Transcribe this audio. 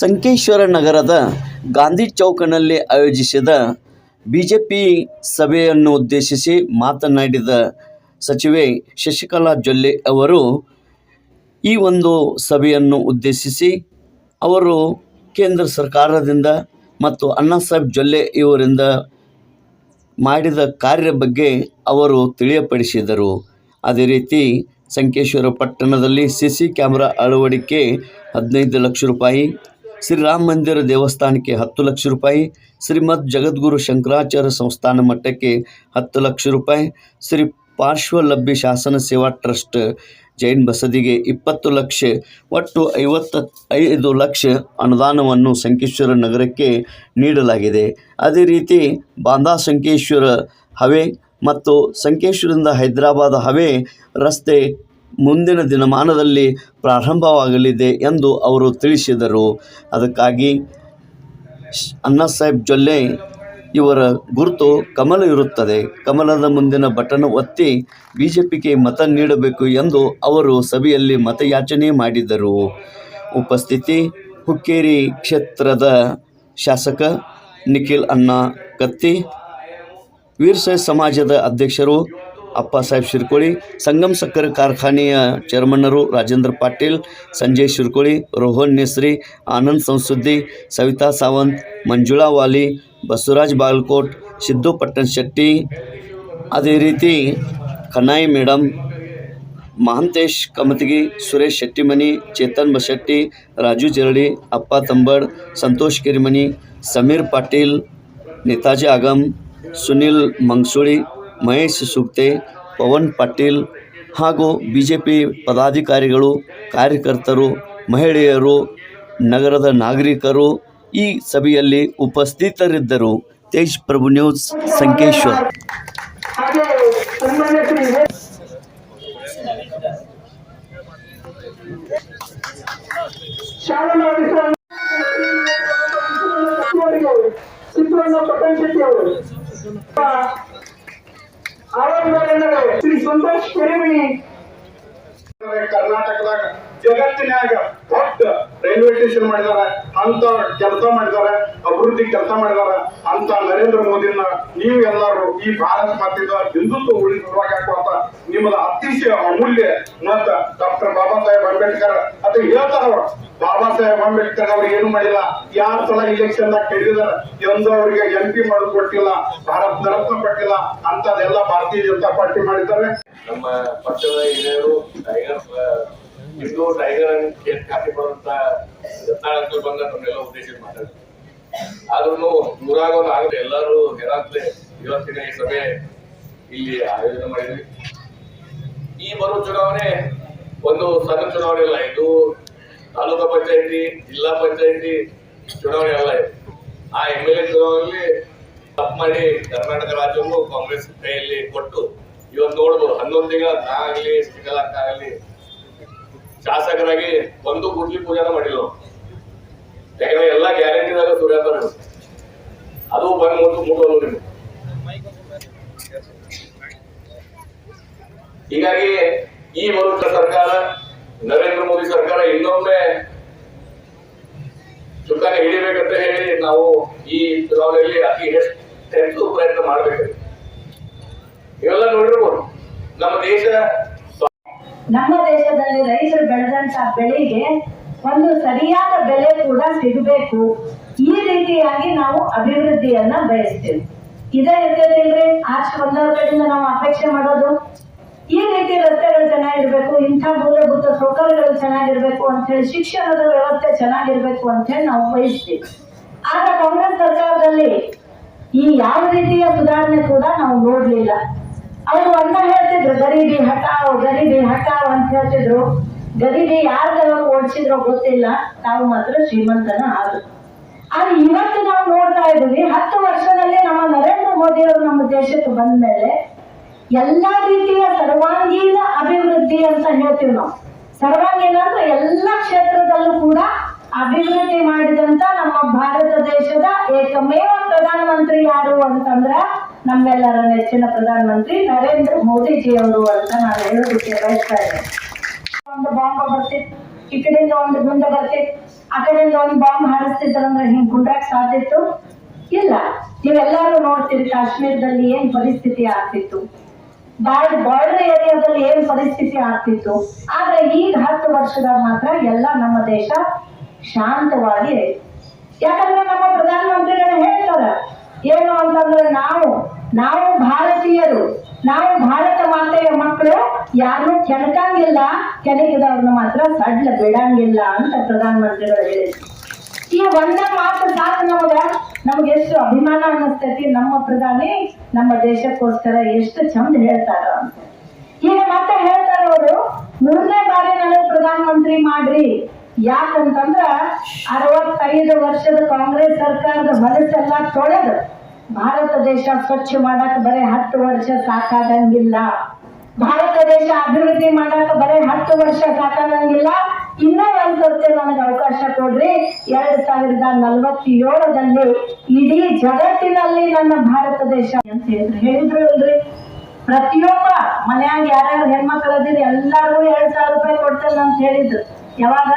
ಸಂಕೇಶ್ವರ ನಗರದ ಗಾಂಧಿ ಚೌಕನಲ್ಲಿ ಆಯೋಜಿಸಿದ ಬಿಜೆಪಿ ಸಭೆಯನ್ನು ಉದ್ದೇಶಿಸಿ ಮಾತನಾಡಿದ ಸಚಿವೆ ಶಶಿಕಲಾ ಜೊಲ್ಲೆ ಅವರು, ಈ ಒಂದು ಸಭೆಯನ್ನು ಉದ್ದೇಶಿಸಿ ಅವರು ಕೇಂದ್ರ ಸರ್ಕಾರದಿಂದ ಮತ್ತು ಅಣ್ಣಾ ಸಾಹೇಬ್ ಜೊಲ್ಲೆ ಇವರಿಂದ ಮಾಡಿದ ಕಾರ್ಯ ಬಗ್ಗೆ ಅವರು ತಿಳಿಯಪಡಿಸಿದರು. ಅದೇ ರೀತಿ ಸಂಕೇಶ್ವರ ಪಟ್ಟಣದಲ್ಲಿ ಸಿ ಸಿ ಕ್ಯಾಮ್ರಾ ಅಳವಡಿಕೆ ಹದಿನೈದು ಲಕ್ಷ ರೂಪಾಯಿ ಶ್ರೀರಾಮ ಮಂದಿರ ದೇವಸ್ಥಾನಕ್ಕೆ ಹತ್ತು ಲಕ್ಷ ರೂಪಾಯಿ, ಶ್ರೀಮದ್ ಜಗದ್ಗುರು ಶಂಕರಾಚಾರ್ಯ ಸಂಸ್ಥಾನ ಮಠಕ್ಕೆ ಹತ್ತು ಲಕ್ಷ ರೂಪಾಯಿ, ಶ್ರೀ ಪಾರ್ಶ್ವಲಭ್ಯ ಶಾಸನ ಸೇವಾ ಟ್ರಸ್ಟ್ ಜೈನ್ ಬಸದಿಗೆ ಇಪ್ಪತ್ತು ಲಕ್ಷ, ಒಟ್ಟು ಐವತ್ತ ಐದು ಲಕ್ಷ ಅನುದಾನವನ್ನು ಸಂಕೇಶ್ವರ ನಗರಕ್ಕೆ ನೀಡಲಾಗಿದೆ. ಅದೇ ರೀತಿ ಬಾಂದಾ ಸಂಕೇಶ್ವರ ಹವೆ ಮತ್ತು ಸಂಕೇಶ್ವರದಿಂದ ಹೈದರಾಬಾದ್ ಹವೆ ರಸ್ತೆ ಮುಂದಿನ ದಿನಮಾನದಲ್ಲಿ ಪ್ರಾರಂಭವಾಗಲಿದೆ ಎಂದು ಅವರು ತಿಳಿಸಿದರು. ಅದಕ್ಕಾಗಿ ಶ್- ಅಣ್ಣಾಸಾಹೇಬ್ ಜೊಲ್ಲೆ ಇವರ ಗುರುತು ಕಮಲ ಇರುತ್ತದೆ. ಕಮಲದ ಮುಂದಿನ ಬಟನ್ ಒತ್ತಿ ಬಿ ಜೆ ಪಿಗೆ ಮತ ನೀಡಬೇಕು ಎಂದು ಅವರು ಸಭೆಯಲ್ಲಿ ಮತಯಾಚನೆ ಮಾಡಿದರು. ಉಪಸ್ಥಿತಿ, ಹುಕ್ಕೇರಿ ಕ್ಷೇತ್ರದ ಶಾಸಕ ನಿಖಿಲ್ ಅಣ್ಣ ಕತ್ತಿ, ವೀರಶೈವ ಸಮಾಜದ ಅಧ್ಯಕ್ಷರು ಅಪ್ಪಸಾಹೇಬ್ ಶಿರ್ಕೋಳಿ ಸಂಗಮ್ ಸಕ್ಕರೆ ಕಾರ್ಖಾನೆಯ ಚೇರ್ಮನ್ನರು ರಾಜೇಂದ್ರ ಪಾಟೀಲ್ ಸಂಜಯ್ ಶಿರ್ಕೋಳಿ ರೋಹನ್ ನೆಸ್ರಿ ಆನಂದ್ ಸಂಸುದ್ದಿ ಸವಿತಾ ಸಾವಂತ್ ಮಂಜುಳಾ ವಾಲಿ ಬಸವರಾಜ್ ಬಾಗಲಕೋಟ್ ಸಿದ್ದು ಪಟ್ಟಣ ಶೆಟ್ಟಿ ಅದೇ ರೀತಿ ಕನಾಯಿ ಮೇಡಮ್ ಮಹಾಂತೇಶ್ ಕಮತಗಿ ಸುರೇಶ್ ಶೆಟ್ಟಿಮನಿ ಚೇತನ್ ಬಶೆಟ್ಟಿ ರಾಜು ಜರಳಿ ಅಪ್ಪ ತಂಬಡ್ ಸಂತೋಷ್ ಕಿರಿಮನಿ ಸಮೀರ್ ಪಾಟೀಲ್ ನೇತಾಜಿ ಆಗಮ್ ಸುನಿಲ್ ಮಂಗ್ಸೂಳಿ ಮಹೇಶ್ ಸುಕ್ತೆ ಪವನ್ ಪಾಟೀಲ್ ಹಾಗೂ ಬಿ ಜೆ ಪಿ ಪದಾಧಿಕಾರಿಗಳು, ಕಾರ್ಯಕರ್ತರು, ಮಹಿಳೆಯರು, ನಗರದ ನಾಗರಿಕರು ಈ ಸಭೆಯಲ್ಲಿ ಉಪಸ್ಥಿತರಿದ್ದರು. ತೇಜ್ ಪ್ರಭು ನ್ಯೂಸ್, ಸಂಕೇಶ್ವರ್. ಅವರು ಆವರಣದಲ್ಲಿ ಶ್ರೀ ಕರ್ನಾಟಕದಾಗ ಜಗತ್ತಿನ್ಯಾಗ ಒಟ್ಟ ರೈಲ್ವೆ ಸ್ಟೇಷನ್ ಮಾಡಿದಾರ ಅಂತ ಕೆಲಸ ಮಾಡಿದಾರ ಅಭಿವೃದ್ಧಿ ಕೆಲಸ ಮಾಡಿದಾರ ಅಂತ ನರೇಂದ್ರ ಮೋದಿನ ನೀವು ಎಲ್ಲರೂ ಈ ಭಾರತ ಮಾತಿದ ಹಿಂದುತ್ವ ಉಳಿಸುವಾಗ ನಿಮ್ಮದ ಅತಿಶಯ ಅಮೂಲ್ಯ ಮತ್ತ ಡಾಕ್ಟರ್ ಬಾಬಾ ಸಾಹೇಬ್ ಅಂಬೇಡ್ಕರ್. ಅದು ಹೇಳ್ತಾರ ಬಾಬಾ ಸಾಹೇಬ್ ಅಂಬೇಡ್ಕರ್ ಅವ್ರು ಏನು ಮಾಡಿಲ್ಲ? ಯಾರ ಸಲ ಇಲೆಕ್ಷನ್ ಗೆದ್ದಿದಾರ? ಎಂದು ಅವರಿಗೆ ಎಂ ಪಿ ಮಾಡಿ ಕೊಟ್ಟಿಲ್ಲ ಭಾರತ ರತ್ನ ಕೊಟ್ಟಿಲ್ಲ ಅಂತದೆಲ್ಲ ಭಾರತೀಯ ಜನತಾ ಪಾರ್ಟಿ ಮಾಡಿದ್ದಾರೆ. ನಮ್ಮ ಪಕ್ಷದ ಹಿರಿಯರು, ಟೈಗರ್ ಹಿಂದೂ ಟೈಗರ್ ಖಾತೆ ಬರುವಂತ ಯತ್ನಾಳ್ ಅಂತ ಬಂದ ನಮ್ಮೆಲ್ಲ ಉದ್ದೇಶ ಮಾತಾಡ್ತಾರೆ ಆದ್ರೂ ನೂರಾಗ ಆಗದೆ ಎಲ್ಲರೂ ಹೆರಾತ್ಲೆ ಇವತ್ತಿನ ಈ ಸಭೆ ಇಲ್ಲಿ ಆಯೋಜನೆ ಮಾಡಿದ್ವಿ. ಈ ಬರುವ ಚುನಾವಣೆ ಒಂದು ಸಣ್ಣ ಚುನಾವಣೆ ಅಲ್ಲ, ಇದು ತಾಲೂಕಾ ಪಂಚಾಯತಿ, ಜಿಲ್ಲಾ ಪಂಚಾಯತಿ, ಚುನಾವಣೆ ಎಲ್ಲ ಇದು. ಆ ಎಂ ಎಲ್ ಎ ಚುನಾವಣೆಯಲ್ಲಿ ತಪ್ಪು ಮಾಡಿ ಕರ್ನಾಟಕ ರಾಜ್ಯವನ್ನು ಕಾಂಗ್ರೆಸ್ ಕೈಯಲ್ಲಿ ಕೊಟ್ಟು ಇವತ್ತು ನೋಡ್ಬೋದು ಹನ್ನೊಂದು ತಿಂಗಳ ಆಗಲಿ, ಶಾಸಕರಾಗಿ ಒಂದು ಗುಡ್ಲಿ ಪೂಜಾನ ಮಾಡಿಲ್ಲ. ಯಾಕಂದ್ರೆ ಎಲ್ಲಾ ಗ್ಯಾರಂಟಿದಾಗ ಸುರ್ಯಾತಾರ ಅದು ಬಂದು ಒಂದು ಮೂಡೋದು ನಿಮ್ಗೆ. ಹೀಗಾಗಿ ಈ ಬರುತ್ತ ಸರ್ಕಾರ ನರೇಂದ್ರ ಮೋದಿ ಸರ್ಕಾರ ಇನ್ನೊಮ್ಮೆ ಚುಕ್ಕಾನೆ ಹಿಡಿಬೇಕಂತ ಹೇಳಿ ನಾವು ಈ ಚುನಾವಣೆಯಲ್ಲಿ ಅತಿ ಹೆಚ್ಚು ಪ್ರಯತ್ನ ಮಾಡಬೇಕು ಇವೆಲ್ಲ ನೋಡಿರ್ಬೋದು. ನಮ್ಮ ದೇಶ ನಮ್ಮ ದೇಶದಲ್ಲಿ ರೈತರು ಬೆಳೆದಂತ ಬೆಳೆಗೆ ಒಂದು ಸರಿಯಾದ ಬೆಲೆ ಕೂಡ ಸಿಗಬೇಕು. ಈ ರೀತಿಯಾಗಿ ನಾವು ಅಭಿವೃದ್ಧಿಯನ್ನ ಬಯಸ್ತೇವೆ. ಇದೇ ರೀತಿಯಲ್ಲಿ ಆಚೆ ಒಂದರ ಕಡೆಯಿಂದ ನಾವು ಅಪೇಕ್ಷೆ ಮಾಡೋದು. ಈ ರೀತಿ ರಸ್ತೆಗಳು ಚೆನ್ನಾಗಿರ್ಬೇಕು, ಇಂಥ ಮೂಲಭೂತ ಸೌಕರ್ಯಗಳು ಚೆನ್ನಾಗಿರ್ಬೇಕು ಅಂತ ಹೇಳಿ ಶಿಕ್ಷಣದ ವ್ಯವಸ್ಥೆ ಚೆನ್ನಾಗಿರ್ಬೇಕು ಅಂತ ಹೇಳಿ ನಾವು ಬಯಸ್ತೀವಿ. ಆಗ ಕಾಂಗ್ರೆಸ್ ಸರ್ಕಾರದಲ್ಲಿ ಈ ಯಾವ ರೀತಿಯ ಸುಧಾರಣೆ ಕೂಡ ನಾವು ನೋಡ್ಲಿಲ್ಲ. ಅವರು ಒಂದ ಹೇಳ್ತಿದ್ರು, ಗರೀಬಿ ಹಟಾವ್ ಗರೀಬಿ ಹಟಾವ್ ಅಂತ ಹೇಳ್ತಿದ್ರು. ಗರೀಬಿ ಯಾರ್ದವರು ಓಡಿಸಿದ್ರೋ ಗೊತ್ತಿಲ್ಲ, ತಾವು ಮಾತ್ರ ಶ್ರೀಮಂತನ ಆದ್ರು. ಆದ್ರೆ ಇವತ್ತು ನಾವು ನೋಡ್ತಾ ಇದ್ದೀವಿ, ಹತ್ತು ವರ್ಷದಲ್ಲಿ ನಮ್ಮ ನರೇಂದ್ರ ಮೋದಿ ಅವರು ನಮ್ಮ ದೇಶಕ್ಕೆ ಬಂದ ಮೇಲೆ ಎಲ್ಲಾ ರೀತಿಯ ಸರ್ವಾಂಗೀಣ ಅಭಿವೃದ್ಧಿ ಅಂತ ಹೇಳ್ತೀವಿ ನಾವು. ಸರ್ವಾಂಗೀಣ ಅಂದ್ರೆ ಎಲ್ಲ ಕ್ಷೇತ್ರದಲ್ಲೂ ಕೂಡ ಅಭಿವೃದ್ಧಿ ಮಾಡಿದಂತ ನಮ್ಮ ಭಾರತ ದೇಶದ ಏಕಮೇವ ಪ್ರಧಾನಮಂತ್ರಿ ಯಾರು ಅಂತಂದ್ರ ನಮ್ಮೆಲ್ಲರ ನೆಚ್ಚಿನ ಪ್ರಧಾನಮಂತ್ರಿ ನರೇಂದ್ರ ಮೋದಿಜಿ ಅವರು ಅಂತ ನಾನು ಹೇಳೋದಕ್ಕೆ ಬಯಸ್ತಾ ಇದ್ದೇನೆ. ಒಂದು ಬಾಂಬ್ ಬರ್ತಿತ್ತು, ಈ ಕಡೆಯಿಂದ ಒಂದು ಗುಂಡ ಬರ್ತಿತ್ತು, ಆ ಕಡೆಯಿಂದ ಒಂದು ಬಾಂಬ್ ಹಾರಿಸ್ತಿದ್ರಂದ್ರೆ ಹಿಂಗ್ ಗುಂಡಾಕ್ ಸಾಧ್ಯ ಇತ್ತು ಇಲ್ಲ. ನೀವೆಲ್ಲಾರು ನೋಡ್ತೀರಿ, ಕಾಶ್ಮೀರದಲ್ಲಿ ಏನ್ ಪರಿಸ್ಥಿತಿ ಆಗ್ತಿತ್ತು? ಬಾರ್ಡ್ ಬಾರ್ಡರ್ ಏರಿಯಾದಲ್ಲಿ ಏನ್ ಪರಿಸ್ಥಿತಿ ಆಗ್ತಿತ್ತು? ಆದ್ರೆ ಈಗ ಹತ್ತು ವರ್ಷದಾಗ ಮಾತ್ರ ಎಲ್ಲ ನಮ್ಮ ದೇಶ ಶಾಂತವಾಗಿ ಯಾಕಂದ್ರೆ ನಮ್ಮ ಪ್ರಧಾನಮಂತ್ರಿಗಳು ಹೇಳ್ತಾರ, ಏನು ಅಂತಂದ್ರೆ ನಾವು ನಾವು ಭಾರತೀಯರು, ನಾವು ಭಾರತ ಮಾತೆಯ ಮಕ್ಕಳು ಯಾರನ್ನೂ ಕೆಣಕಂಗಿಲ್ಲ, ಕೆಣಕಿದವ್ರನ್ನ ಮಾತ್ರ ಸಡ್ಲ ಬಿಡಂಗಿಲ್ಲ ಅಂತ ಪ್ರಧಾನಮಂತ್ರಿಗಳು ಹೇಳಿದ್ರು. ಈ ಒಂದೇ ಮಾತು ಸಾಕು ನಮಗ? ನಮ್ಗೆ ಎಷ್ಟು ಅಭಿಮಾನ ಅನ್ನಿಸ್ತೈತಿ ನಮ್ಮ ಪ್ರಧಾನಿ ನಮ್ಮ ದೇಶಕ್ಕೋಸ್ಕರ ಎಷ್ಟು ಚಂದ ಹೇಳ್ತಾರ ಅಂತ. ಈಗ ಮತ್ತೆ ಹೇಳ್ತಾರ ಅವರು, ಮೂರನೇ ಬಾರಿ ನನಗೆ ಪ್ರಧಾನಮಂತ್ರಿ ಮಾಡ್ರಿ. ಯಾಕಂತಂದ್ರ ಅರವತ್ತೈದು ವರ್ಷದ ಕಾಂಗ್ರೆಸ್ ಸರ್ಕಾರದ ಮನಸ್ಸೆಲ್ಲ ತೊಳೆದು ಭಾರತ ದೇಶ ಸ್ವಚ್ಛ ಮಾಡಕ್ ಬರೀ ಹತ್ತು ವರ್ಷ ಸಾಕಾಗಂಗಿಲ್ಲ ಭಾರತ ದೇಶ ಅಭಿವೃದ್ಧಿ ಮಾಡಕ್ ಬರೀ ಹತ್ತು ವರ್ಷ ಸಾಕಾಗಂಗಿಲ್ಲ ಇನ್ನೂ ಒಂದ್ ಸರ್ತಿ ನನಗೆ ಅವಕಾಶ ಕೊಡ್ರಿ. ಎರಡ್ ಸಾವಿರದ ನಲವತ್ತೇಳರಲ್ಲಿ ಇಡೀ ಜಗತ್ತಿನಲ್ಲಿ ನನ್ನ ಭಾರತ ದೇಶ ಅಂತ ಹೇಳಿದ್ರು ಹೇಳಿದ್ರು ಇಲ್ರಿ. ಪ್ರತಿಯೊಬ್ಬ ಮನ್ಯಾಗ ಯಾರ್ಯಾರು ಹೆಣ್ಮಕ್ಳು ಅದಿರಿ ಎಲ್ಲಾರು ಎರಡ್ ಸಾವಿರ ರೂಪಾಯಿ ಕೊಡ್ತೇನೆ ಅಂತ ಹೇಳಿದ್ರು. ಯಾವಾಗ?